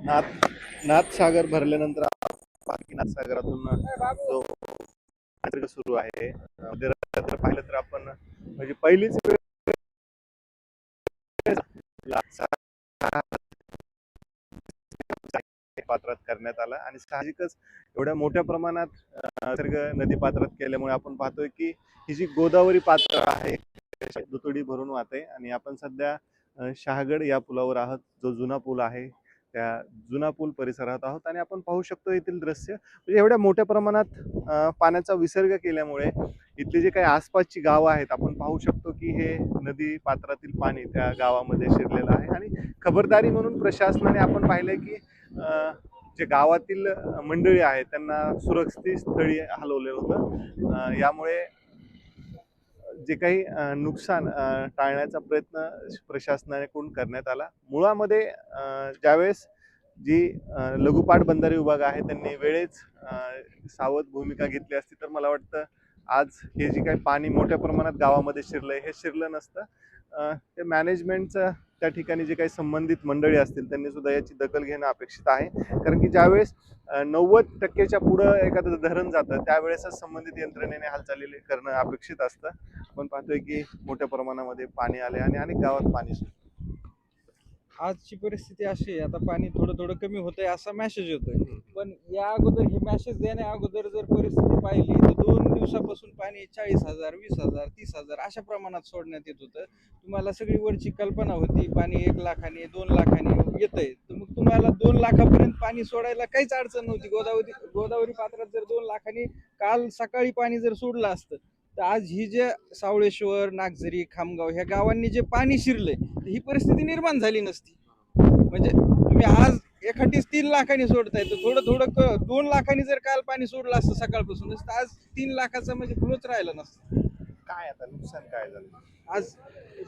नाथ नाथ सागर भरल्यानंतर नाथ सागरातून जो मार्ग सुरू आहे पाहिलं तर आपण म्हणजे पहिलीच पात्रात करण्यात आला आणि साहजिकच एवढ्या मोठ्या प्रमाणात निसर्ग नदी पात्रात केल्यामुळे आपण पाहतोय की ही जी गोदावरी पात्र आहे दुतडी भरून वाहते आणि आपण सध्या शहागड या पुलावर आहोत. जो जुना पूल आहे त्या जुना पूल परिसरात आहोत आणि आपण पाहू शकतो येथील दृश्य. म्हणजे एवढ्या मोठ्या प्रमाणात पाण्याचा विसर्ग केल्यामुळे इथली जे काही आसपासची गावं आहेत आपण पाहू शकतो की हे नदी पात्रातील पाणी त्या गावामध्ये शिरलेलं आहे. आणि खबरदारी म्हणून प्रशासनाने आपण पाहिलंय की जे गावातील मंडळी आहेत त्यांना सुरक्षित स्थळी हलवलेलं होतं. यामुळे जे काही नुकसान टाळण्याचा प्रयत्न प्रशासनाकडून करण्यात आला. मुळामध्ये ज्यावेळेस जी अं, लघुपाट बंधारे विभाग आहे त्यांनी वेळेच सावध भूमिका घेतली असती तर मला वाटतं आज हे जे काही पाणी मोठ्या प्रमाणात गावामध्ये शिरलंय हे शिरलं नसतं. ते मॅनेजमेंटचं त्या ठिकाणी जे काही संबंधित मंडळी असतील त्यांनी सुद्धा याची दखल घेणं अपेक्षित आहे. कारण की ज्यावेळेस नव्वद टक्केच्या पुढं एखादं धरण जातं त्यावेळेसच संबंधित यंत्रणेने हालचाली करणं अपेक्षित असतं. आपण पाहतोय की मोठ्या प्रमाणामध्ये पाणी आले आणि अनेक गावात पाणी सुटलं. आजची परिस्थिती अशी आहे आता पाणी थोडं थोडं कमी होतंय असा मेसेज येतोय. पण या अगोदर हे मेसेज देण्या अगोदर जर परिस्थिती पाहिली तर दोन दिवसापासून पाणी चाळीस हजार वीस हजार तीस हजार अशा प्रमाणात सोडण्यात येत होतं. तुम्हाला सगळी वरची कल्पना होती पाणी एक लाखाने दोन लाखाने येतंय. तर मग तुम्हाला दोन लाखापर्यंत पाणी सोडायला काहीच अडचण नव्हती. गोदावरी गोदावरी पात्रात जर दोन लाखांनी काल सकाळी पाणी जर सोडलं असतं तर आज ही जे सावळेश्वर नागझरी खामगाव ह्या गावांनी जे पाणी शिरलंय ही परिस्थिती निर्माण झाली नसती. म्हणजे तुम्ही आज एखादीच तीन लाखांनी सोडताय तर थोडं थोडं दोन लाखांनी जर काल पाणी सोडलं असतं सकाळपासून तर आज तीन लाखाचा म्हणजे फ्लोच राहिला नसतं. काय आता नुकसान काय झालं? आज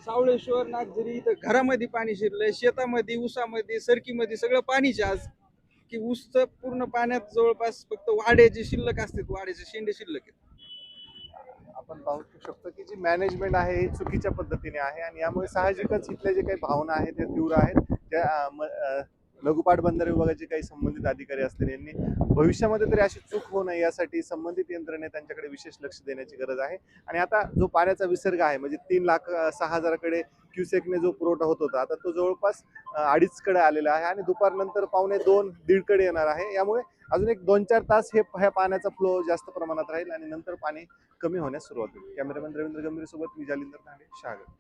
सावळेश्वर नागझरी इथं घरामध्ये पाणी शिरलंय शेतामध्ये ऊसामध्ये सरकीमध्ये सगळं पाणीच आज की ऊसचं पूर्ण पाण्यात जवळपास फक्त वाडे जे शिल्लक असतात वाड्याचे शेंडे शिल्लक आहेत. आपण पाहू शकतो की जी मॅनेजमेंट आहे ही चुकीच्या पद्धतीने आहे आणि यामुळे साहजिकच इथल्या जे काही भावना आहेत त्या तीव्र आहेत. त्या लघुपाठ म- लघुपाट विभागाचे काही संबंधित अधिकारी असतील यांनी भविष्यामध्ये तरी अशी चूक होऊ नये यासाठी संबंधित यंत्रणे त्यांच्याकडे विशेष लक्ष देण्याची गरज आहे. आणि आता जो पाण्याचा विसर्ग आहे म्हणजे तीन लाख सहा हजाराकडे क्युसेकने जो पुरवठा होत होता आता तो जवळपास अडीचकडे आलेला आहे आणि दुपारनंतर पावणे दोन दीडकडे येणार आहे. यामुळे अजून एक दोन चार तास हे ह्या पाण्याचा फ्लो जास्त प्रमाणात राहील आणि नंतर पाणी कमी होण्यास सुरुवात होईल. कॅमेरामॅन रवींद्र गंभीर सोबत मी जालिंदर तांडे शहागड.